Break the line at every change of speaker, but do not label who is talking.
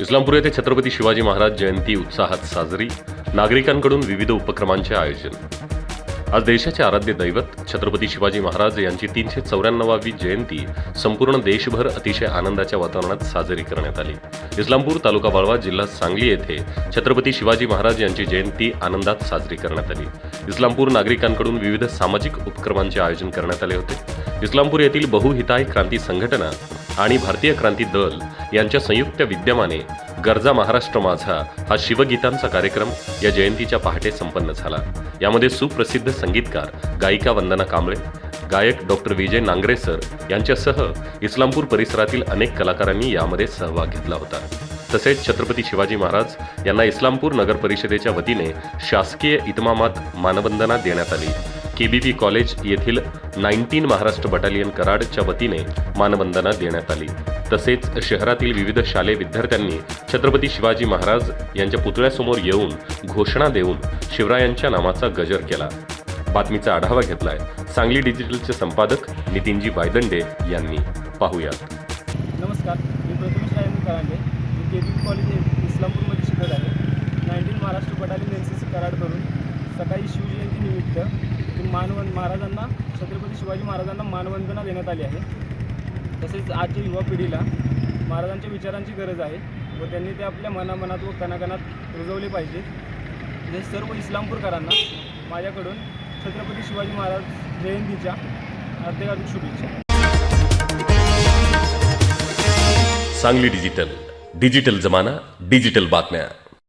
इस्लामपूर येथे छत्रपती शिवाजी महाराज जयंती उत्साहात साजरी नागरिकांकडून विविध उपक्रमांचे आयोजन. आज देशाचे आराध्य दैवत छत्रपती शिवाजी महाराज यांची तीनशे चौऱ्याण्णवावी जयंती संपूर्ण देशभर अतिशय आनंदाच्या वातावरणात साजरी करण्यात आली. इस्लामपूर तालुका वाळवा जिल्हा सांगली येथे छत्रपती शिवाजी महाराज यांची जयंती आनंदात साजरी करण्यात आली. इस्लामपूर नागरिकांकडून विविध सामाजिक उपक्रमांचे आयोजन करण्यात आले होते. इस्लामपूर येथील बहुहिताय क्रांती संघटना आणि भारतीय क्रांती दल यांच्या संयुक्त विद्यमाने गरजा महाराष्ट्र माझा हा शिवगीतांचा कार्यक्रम या जयंतीच्या पहाटे संपन्न झाला. यामध्ये सुप्रसिद्ध संगीतकार गायिका वंदना कांबळे गायक डॉक्टर विजय नांगरे सर यांच्यासह इस्लामपूर परिसरातील अनेक कलाकारांनी यामध्ये सहभाग घेतला होता. तसेच छत्रपती शिवाजी महाराज यांना इस्लामपूर नगर परिषदेच्या वतीने शासकीय इतमामात मानवंदना देण्यात आली. केबीपी कॉलेज येथील नाईन्टीन महाराष्ट्र बटालियन कराडच्या वतीने मानवंदना देण्यात आली. तसेच शहरातील विविध शालेय विद्यार्थ्यांनी छत्रपती शिवाजी महाराज यांच्या पुतळ्यासमोर येऊन घोषणा देऊन शिवरायांच्या नामाचा गजर केला. बातमीचा आढावा घेतलाय सांगली डिजिटलचे संपादक नितीनजी वायदंडे यांनी. पाहूयात.
नमस्कार मी प्रथमेश रायन करांडे. मी के बी कॉलेज इस्लामपूरमध्ये शिकत आहे. Nineteen Maharashtra battalion N C C Karad करून सकाळी शिवजयंतीनिमित्त ते मानवन महाराजांना छत्रपती शिवाजी महाराजांना मानवंदना देण्यात आली आहे. तसेच आजच्या युवा पिढीला महाराजांच्या विचारांची गरज आहे व त्यांनी ते आपल्या मनामनात व कणाकणात रुजवले पाहिजे. जे सर्व इस्लामपूरकरांना माझ्याकडून छत्रपती शिवाजी महाराज जयंतीच्या हार्दिक शुभेच्छा.
सांगली डिजिटल डिजिटल जमाना डिजिटल बातम्या.